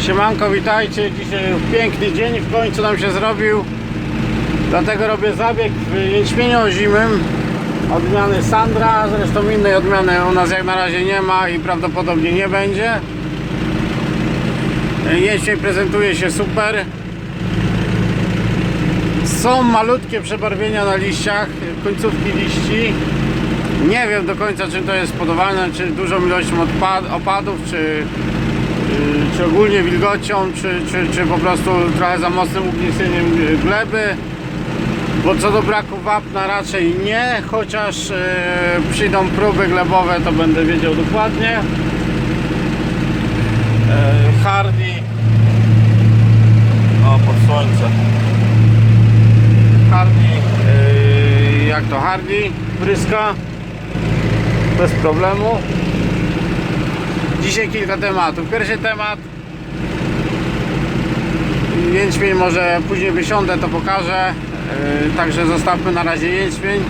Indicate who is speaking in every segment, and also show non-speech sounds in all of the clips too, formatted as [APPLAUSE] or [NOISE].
Speaker 1: Siemanko, witajcie. Dzisiaj piękny dzień w końcu nam się zrobił. Dlatego robię zabieg w jęczmieniu ozimym odmiany Sandra. Zresztą innej odmiany u nas jak na razie nie ma i prawdopodobnie nie będzie. Jęczmień prezentuje się super. Są malutkie przebarwienia na liściach, końcówki liści. Nie wiem do końca czym to jest spowodowane, czy dużą ilością opadów, czy, czy ogólnie wilgocią, czy, czy, czy po prostu trochę za mocnym ugniesieniem gleby. Bo co do braku wapna raczej nie, chociaż yy, przyjdą próby glebowe, to będę wiedział dokładnie. Yy, Hardy. O, pod słońce. Hardy, yy, jak to Hardy, bryska bez problemu. Dzisiaj kilka tematów. Pierwszy temat jęczmień może później wysiądę, to pokażę. Yy, Także zostawmy na razie jęczmień.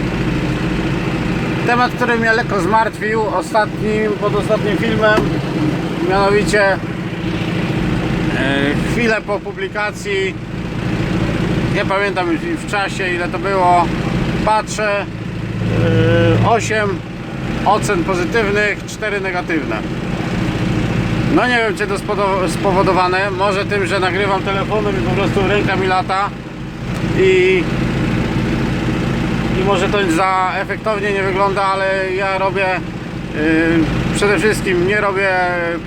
Speaker 1: Temat, który mnie lekko zmartwił ostatnim, pod ostatnim filmem, mianowicie yy, chwilę po publikacji nie pamiętam w czasie ile to było patrzę yy, 8 ocen pozytywnych 4 negatywne no nie wiem czy to spowodowane może tym, że nagrywam telefonem i po prostu ręka mi lata i i może to za efektownie nie wygląda, ale ja robię yy, przede wszystkim nie robię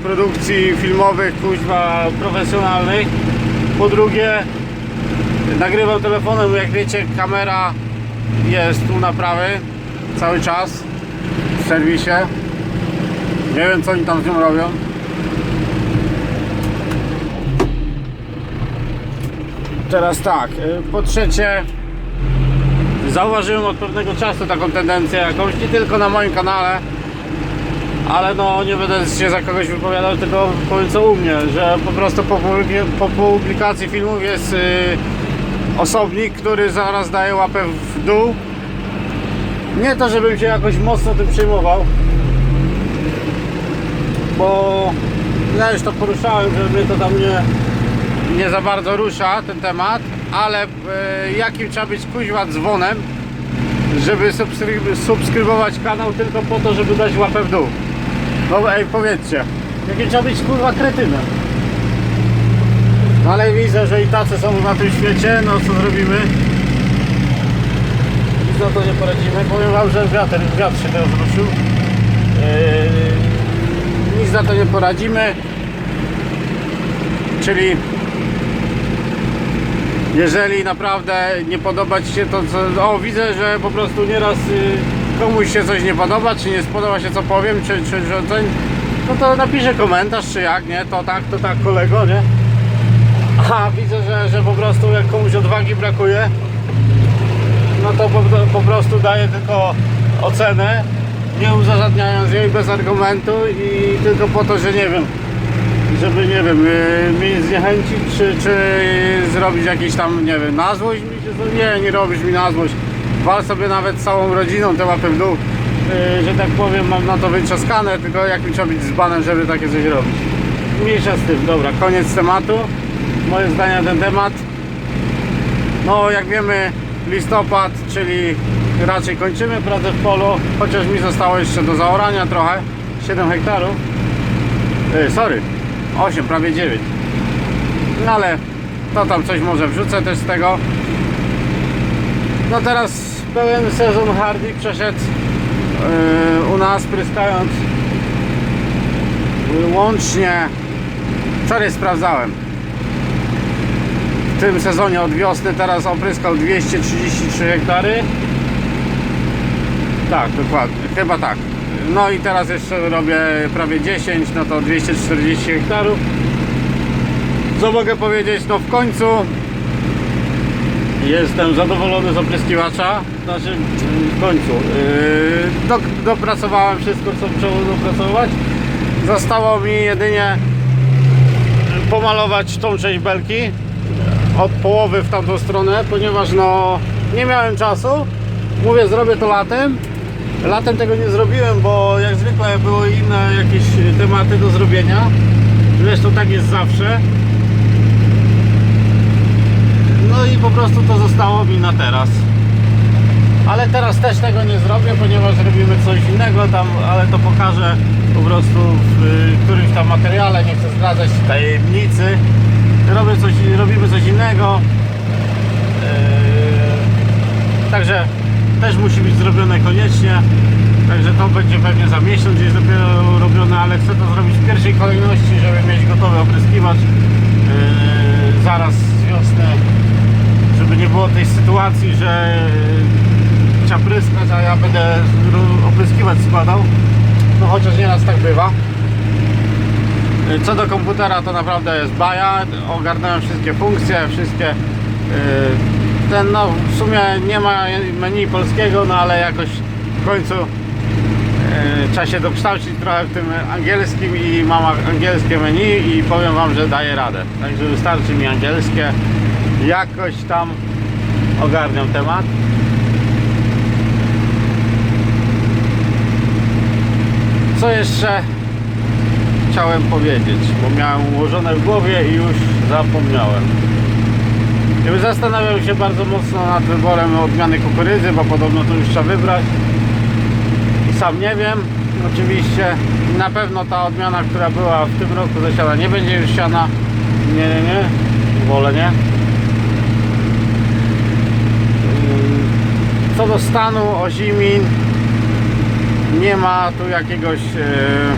Speaker 1: produkcji filmowych kuźwa profesjonalnych po drugie Nagrywam telefonem, jak wiecie, kamera jest u naprawy cały czas w serwisie. Nie wiem, co oni tam z nią robią. Teraz tak, y, po trzecie, zauważyłem od pewnego czasu taką tendencję jakąś, nie tylko na moim kanale, ale no nie będę się za kogoś wypowiadał, tylko powiem co u mnie, że po prostu po, po publikacji filmów jest y, osobnik, który zaraz daje łapę w dół. Nie to, żebym się jakoś mocno tym przejmował, bo ja już to poruszałem, że mnie to tam nie, nie za bardzo rusza ten temat, ale y, jakim trzeba być kuźwa dzwonem, żeby subskryb- subskrybować kanał tylko po to, żeby dać łapę w dół. No ej, powiedzcie, jakim trzeba być kurwa kretynem. No ale widzę, że i tacy są na tym świecie, no co zrobimy? Nic na to nie poradzimy. Powiem wam, że wiatr, wiatr się teraz ruszył. Yy, nic na to nie poradzimy. Czyli jeżeli naprawdę nie podoba Ci się to, co... O, widzę, że po prostu nieraz y, komuś się coś nie podoba, czy nie spodoba się co powiem, czy, czy że coś... No to napiszę komentarz, czy jak, nie? To tak, to tak, kolego, nie? A widzę, że, że po prostu jak komuś odwagi brakuje, no to po, po prostu daję tylko ocenę, nie uzasadniając jej bez argumentu i tylko po to, że nie wiem, żeby nie wiem, yy, mnie zniechęcić, czy, czy zrobić jakiś tam, nie wiem, na złość mi się Nie, nie robisz mi na złość. Wal sobie nawet całą rodziną te łapy w dół, yy, że tak powiem, mam na to wyczaskane, tylko jakim trzeba być dzbanem, żeby takie coś robić. Mniejsza z tym, dobra, koniec tematu. Moje zdania na ten temat. No, jak wiemy, listopad, czyli raczej kończymy pracę w polu, chociaż mi zostało jeszcze do zaorania trochę, 7 hektarów. Yy, sorry, 8, prawie 9. No ale to tam coś może wrzucę też z tego. No teraz pełen sezon Hardy przeszedł yy, u nas pryskając yy, łącznie. Wczoraj sprawdzałem. W tym sezonie od wiosny teraz opryskał 233 hektary. Tak dokładnie. Chyba tak no i teraz jeszcze robię prawie 10 no to 240 hektarów. Co mogę powiedzieć? No w końcu jestem zadowolony z opryskiwacza. Znaczy w końcu. Yy, do, dopracowałem wszystko co trzeba dopracować. Zostało mi jedynie pomalować tą część belki od połowy w tamtą stronę, ponieważ no nie miałem czasu. Mówię, zrobię to latem. Latem tego nie zrobiłem, bo jak zwykle były inne jakieś tematy do zrobienia. Zresztą tak jest zawsze. No i po prostu to zostało mi na teraz. Ale teraz też tego nie zrobię, ponieważ robimy coś innego tam, ale to pokażę po prostu w y, którymś tam materiale, nie chcę zdradzać tajemnicy. Robię coś, robimy coś innego. Yy, Także też musi być zrobione koniecznie. Także to będzie pewnie za miesiąc gdzieś dopiero robione, ale chcę to zrobić w pierwszej kolejności, żeby mieć gotowy opryskiwacz yy, zaraz z żeby nie było tej sytuacji, że yy, trzeba pryskać, a ja będę opryskiwać składał. No chociaż nieraz tak bywa. Yy, Co do komputera to naprawdę jest baja, ogarnąłem wszystkie funkcje, wszystkie yy, ten no w sumie nie ma menu polskiego, no ale jakoś w końcu yy, trzeba się dokształcić trochę w tym angielskim i mam angielskie menu i powiem wam, że daję radę. Także wystarczy mi angielskie. Jakoś tam ogarniam temat. Co jeszcze chciałem powiedzieć, bo miałem ułożone w głowie i już zapomniałem. Jakby Zastanawiam się bardzo mocno nad wyborem odmiany kukurydzy, bo podobno to już trzeba wybrać. Sam nie wiem, oczywiście. Na pewno ta odmiana, która była w tym roku zasiana, nie będzie już siana. Nie, nie, nie. Wolę nie. Ym, Co do stanu Ozimin, nie ma tu jakiegoś, e,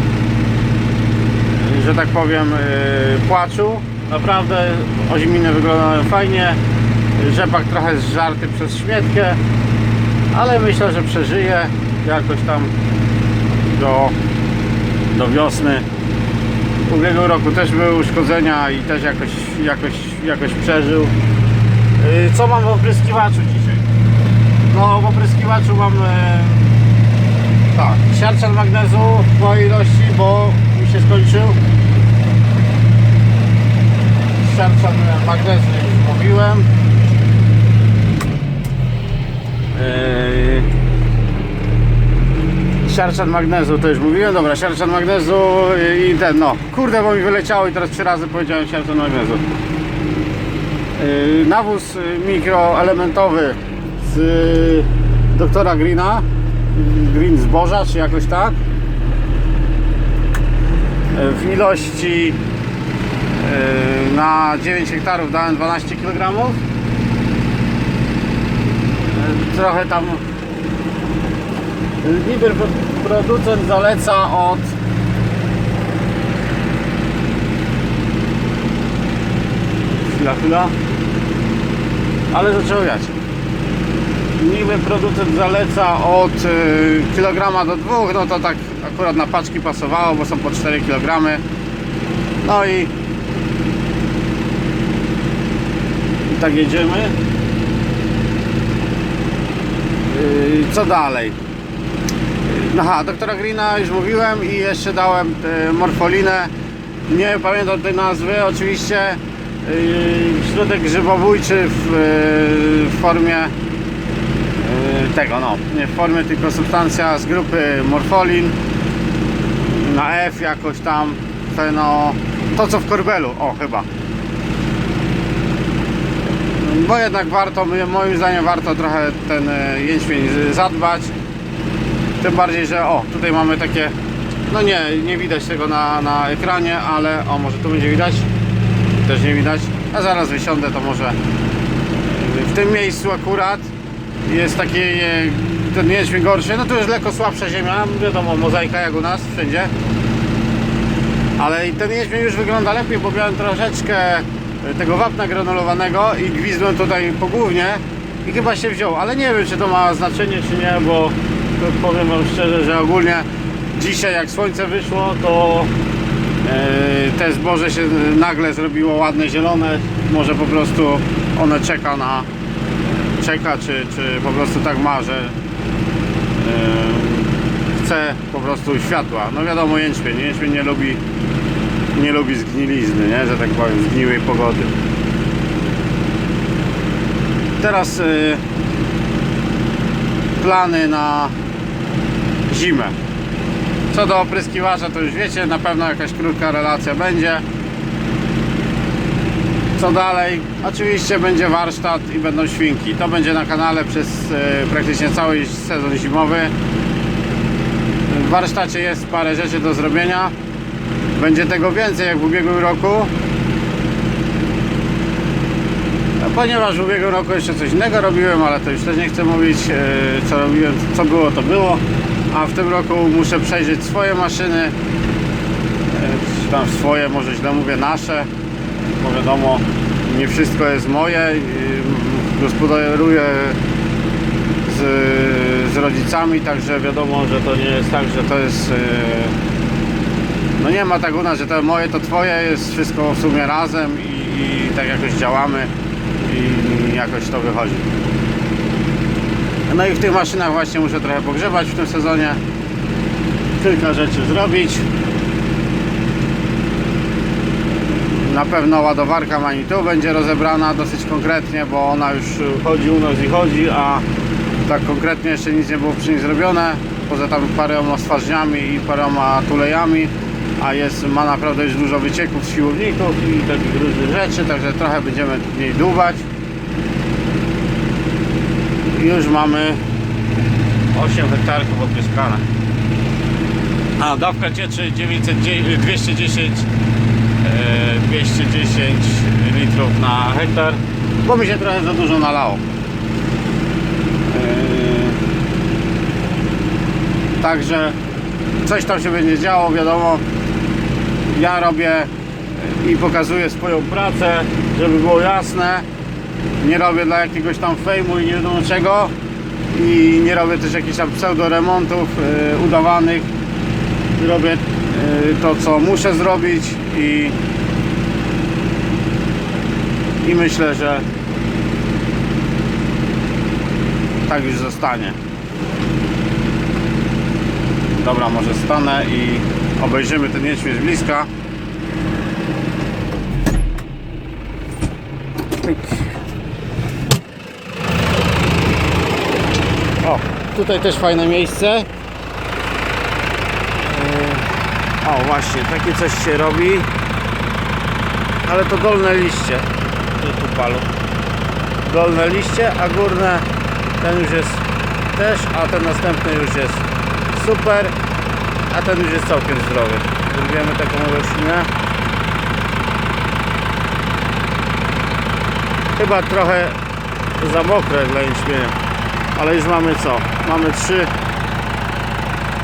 Speaker 1: że tak powiem, e, płaczu. Naprawdę oziminy wyglądają fajnie. Rzepak trochę zżarty przez śmietkę, ale myślę, że przeżyje jakoś tam do, do wiosny. Ubiegłego roku też były uszkodzenia i też jakoś, jakoś, jakoś przeżył. Y, Co mam w opryskiwaczu dzisiaj? No w opryskiwaczu mam e, tak, siarczan magnezu w mojej ilości, bo mi się skończył. Siarczan magnezu już mówiłem. Yy, Siarczan magnezu to już mówiłem, dobra, siarczan magnezu i ten, no, kurde, bo mi wyleciało i teraz trzy razy powiedziałem siarczan magnezu. Yy, Nawóz y, mikroelementowy z y, doktora Greena, Green zboża, czy jakoś tak. Yy, W ilości na 9 hektarów dałem 12 kg. Yy, Trochę tam pro- producent zaleca od chwila, chwila. Ale zaczęło wiać niby producent zaleca od y, kilograma do dwóch no to tak akurat na paczki pasowało bo są po 4 kg no i i tak jedziemy Yy, co dalej Aha, doktora Greena już mówiłem i jeszcze dałem e, morfolinę. Nie pamiętam tej nazwy, oczywiście. Yy, Środek grzybobójczy w, e, w formie e, tego, no, nie w formie, tylko substancja z grupy morfolin na F jakoś tam, feno, to co w korbelu, o chyba. Bo jednak warto, moim zdaniem warto trochę ten e, jęczmień zadbać. Tym bardziej, że o, tutaj mamy takie, no nie, nie widać tego na, na ekranie, ale o, może tu będzie widać, też nie widać, a zaraz wysiądę, to może w tym miejscu akurat jest taki, e, ten jęczmień gorszy, no tu jest lekko słabsza ziemia, wiadomo, mozaika jak u nas, wszędzie, ale i ten jęczmień już wygląda lepiej, bo miałem troszeczkę tego wapna granulowanego i gwizdłem tutaj po głównie i chyba się wziął, ale nie wiem czy to ma znaczenie czy nie, bo powiem wam szczerze, że ogólnie dzisiaj jak słońce wyszło to e, te zboże się nagle zrobiło ładne, zielone. Może po prostu one czeka na czeka czy, czy po prostu tak ma, że e, chce po prostu światła. No wiadomo jęczmień, jęczmień nie lubi nie lubi zgnilizny, nie? że tak powiem, zgniłej pogody. Teraz y, plany na zimę. Co do opryskiwacza to już wiecie, na pewno jakaś krótka relacja będzie. Co dalej? Oczywiście będzie warsztat i będą świnki. To będzie na kanale przez e, praktycznie cały sezon zimowy. W warsztacie jest parę rzeczy do zrobienia. Będzie tego więcej jak w ubiegłym roku. Ponieważ w ubiegłym roku jeszcze coś innego robiłem, ale to już też nie chcę mówić, e, co robiłem, co było, to było. A w tym roku muszę przejrzeć swoje maszyny, e, tam swoje, może źle mówię, nasze, bo wiadomo, nie wszystko jest moje. i Gospodaruję z, z rodzicami, także wiadomo, że to nie jest tak, że to jest. No nie ma tak u nas, że to moje, to twoje, jest wszystko w sumie razem i, i tak jakoś działamy i jakoś to wychodzi. No i w tych maszynach właśnie muszę trochę pogrzebać w tym sezonie. Kilka rzeczy zrobić. Na pewno ładowarka Manitou będzie rozebrana dosyć konkretnie, bo ona już chodzi u nas i chodzi, a tak konkretnie jeszcze nic nie było przy niej zrobione. Poza tam paroma stwarzniami i paroma tulejami, a jest, ma naprawdę już dużo wycieków z siłowników i takich różnych rzeczy, także trochę będziemy w niej dłubać. I Już mamy 8 hektarków odpyskane. A dawka cieczy 910, 210 e, 210 litrów na hektar, bo mi się trochę za dużo nalało. E, Także coś tam się będzie działo, wiadomo. Ja robię i pokazuję swoją pracę, żeby było jasne. Nie robię dla jakiegoś tam fejmu i nie wiadomo czego. I nie robię też jakichś tam pseudo remontów e, udawanych. Robię e, to, co muszę zrobić i i myślę, że tak już zostanie. Dobra, może stanę i obejrzymy ten z bliska. O, tutaj też fajne miejsce. Yy, O, właśnie, takie coś się robi. Ale to dolne liście. Tu, tu palu. Dolne liście, a górne ten już jest też, a ten następny już jest super, a ten już jest całkiem zdrowy. Zrobimy taką roślinę. Chyba trochę za mokre dla jęczmienia, ale już mamy co? Mamy trzy,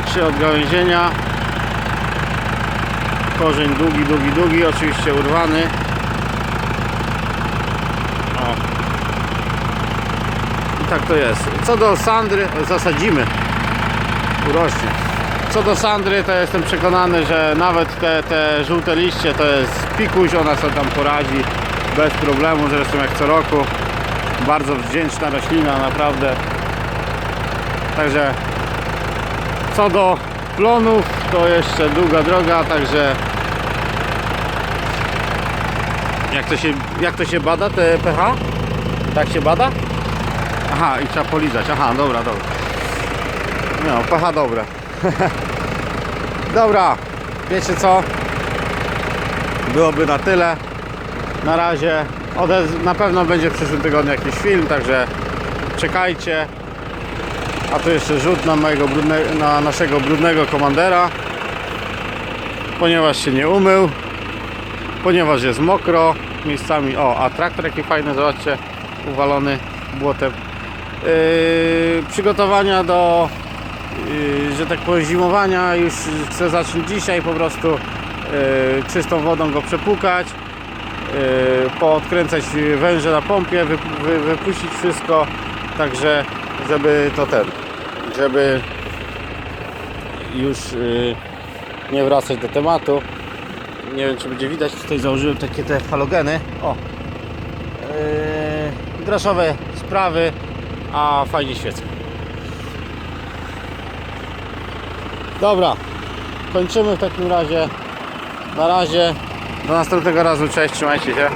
Speaker 1: trzy odgałęzienia. Korzeń długi, długi, długi, oczywiście urwany. O. I tak to jest. Co do Sandry, zasadzimy. Urośnie. Co do Sandry, to jestem przekonany, że nawet te, te żółte liście to jest pikuś, ona sobie tam poradzi bez problemu, zresztą jak co roku. Bardzo wdzięczna roślina, naprawdę. Także co do plonów, to jeszcze długa droga, także jak to się, jak to się bada, te pH? Tak się bada? Aha, i trzeba polizać. Aha, dobra, dobra. No, pH dobre. [LAUGHS] dobra, wiecie co? Byłoby na tyle. Na razie na pewno będzie w przyszłym tygodniu jakiś film, także czekajcie. A tu jeszcze rzut na, mojego brudne, na naszego brudnego komandera. Ponieważ się nie umył. Ponieważ jest mokro miejscami. O, a traktor jaki fajny, zobaczcie. Uwalony błotem. Yy, przygotowania do, że tak powiem, zimowania. Już chcę zacząć dzisiaj po prostu yy, czystą wodą go przepłukać. Yy, poodkręcać węże na pompie, wy, wy, wypuścić wszystko. Także, żeby to ten, żeby już nie wracać do tematu. Nie wiem, czy będzie widać, tutaj założyłem takie te halogeny. O! Yy, sprawy, a fajnie świecą. Dobra, kończymy w takim razie. Na razie. Do następnego razu. Cześć, trzymajcie się.